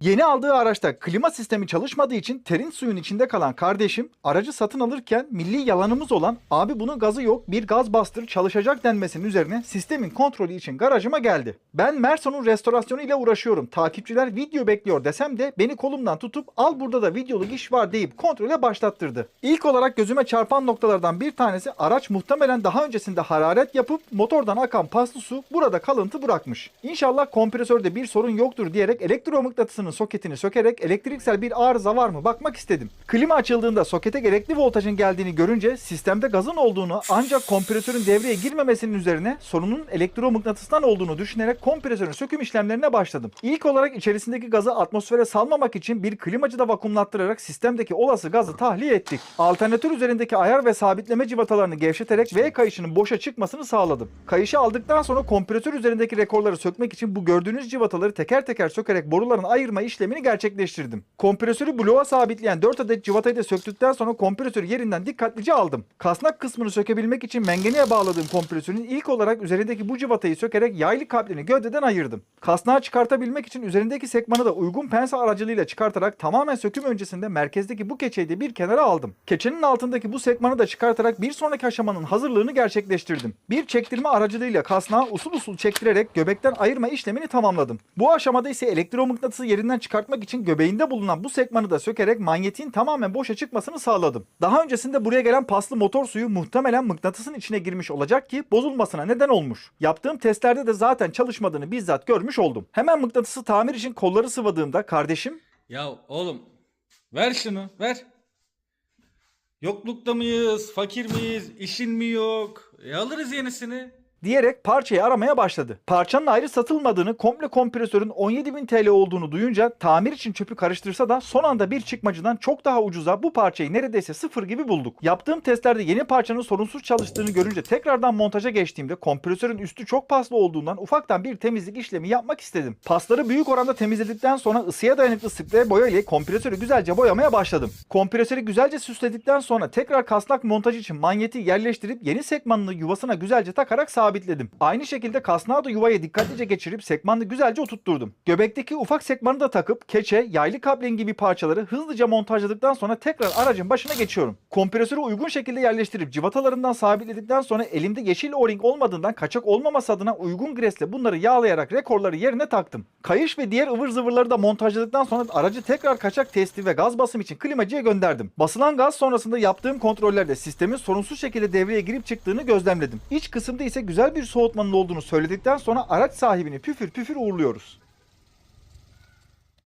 Yeni aldığı araçta klima sistemi çalışmadığı için terin suyun içinde kalan kardeşim aracı satın alırken milli yalanımız olan abi bunun gazı yok bir gaz bastır çalışacak denmesinin üzerine sistemin kontrolü için garajıma geldi. Ben Merson'un restorasyonu ile uğraşıyorum. Takipçiler video bekliyor desem de beni kolumdan tutup al burada da videoluk iş var deyip kontrole başlattırdı. İlk olarak gözüme çarpan noktalardan bir tanesi araç muhtemelen daha öncesinde hararet yapıp motordan akan paslı su burada kalıntı bırakmış. İnşallah kompresörde bir sorun yoktur diyerek elektromıknatısının soketini sökerek elektriksel bir arıza var mı bakmak istedim. Klima açıldığında sokete gerekli voltajın geldiğini görünce sistemde gazın olduğunu ancak kompresörün devreye girmemesinin üzerine sorunun elektromıknatıstan olduğunu düşünerek kompresörün söküm işlemlerine başladım. İlk olarak içerisindeki gazı atmosfere salmamak için bir klimacıda vakumlattırarak sistemdeki olası gazı tahliye ettik. Alternatör üzerindeki ayar ve sabitleme civatalarını gevşeterek V kayışının boşa çıkmasını sağladım. Kayışı aldıktan sonra kompresör üzerindeki rekorları sökmek için bu gördüğünüz civataları teker teker sökerek boruların ayırma işlemini gerçekleştirdim. Kompresörü bloğa sabitleyen 4 adet civatayı da söktükten sonra kompresörü yerinden dikkatlice aldım. Kasnak kısmını sökebilmek için mengeneye bağladığım kompresörün ilk olarak üzerindeki bu civatayı sökerek yaylı kablini gövdeden ayırdım. Kasnağı çıkartabilmek için üzerindeki sekmanı da uygun pense aracılığıyla çıkartarak tamamen söküm öncesinde merkezdeki bu keçeyi de bir kenara aldım. Keçenin altındaki bu sekmanı da çıkartarak bir sonraki aşamanın hazırlığını gerçekleştirdim. Bir çektirme aracılığıyla kasnağı usul usul çektirerek göbekten ayırma işlemini tamamladım. Bu aşamada ise elektromıknatısı yerinden çıkartmak için göbeğinde bulunan bu sekmanı da sökerek manyetin tamamen boşa çıkmasını sağladım. Daha öncesinde buraya gelen paslı motor suyu muhtemelen mıknatısın içine girmiş olacak ki bozulmasına neden olmuş. Yaptığım testlerde de zaten çalışmadığını bizzat görmüş oldum. Hemen mıknatısı tamir için kolları sıvadığımda kardeşim Ya oğlum ver şunu ver. Yoklukta mıyız? Fakir miyiz? İşin mi yok? E alırız yenisini. Diyerek parçayı aramaya başladı. Parçanın ayrı satılmadığını, komple kompresörün 17.000 TL olduğunu duyunca tamir için çöpü karıştırsa da son anda bir çıkmacıdan çok daha ucuza bu parçayı neredeyse sıfır gibi bulduk. Yaptığım testlerde yeni parçanın sorunsuz çalıştığını görünce tekrardan montaja geçtiğimde kompresörün üstü çok paslı olduğundan ufaktan bir temizlik işlemi yapmak istedim. Pasları büyük oranda temizledikten sonra ısıya dayanıklı sprey boya ile kompresörü güzelce boyamaya başladım. Kompresörü güzelce süsledikten sonra tekrar kasnak montajı için manyeti yerleştirip yeni sekmanını yuvasına güzelce takarak sabitledim. Aynı şekilde kasnağı da yuvaya dikkatlice geçirip sekmanını güzelce oturtturdum. Göbekteki ufak sekmanı da takıp keçe, yaylı kablen gibi parçaları hızlıca montajladıktan sonra tekrar aracın başına geçiyorum. Kompresörü uygun şekilde yerleştirip civatalarından sabitledikten sonra elimde yeşil o-ring olmadığından kaçak olmaması adına uygun gresle bunları yağlayarak rekorları yerine taktım. Kayış ve diğer ıvır zıvırları da montajladıktan sonra aracı tekrar kaçak testi ve gaz basım için klimacıya gönderdim. Basılan gaz sonrasında yaptığım kontrollerde sistemin sorunsuz şekilde devreye girip çıktığını gözlemledim. İç kısımda ise güzel bir soğutmanın olduğunu söyledikten sonra araç sahibini püfür püfür uğurluyoruz.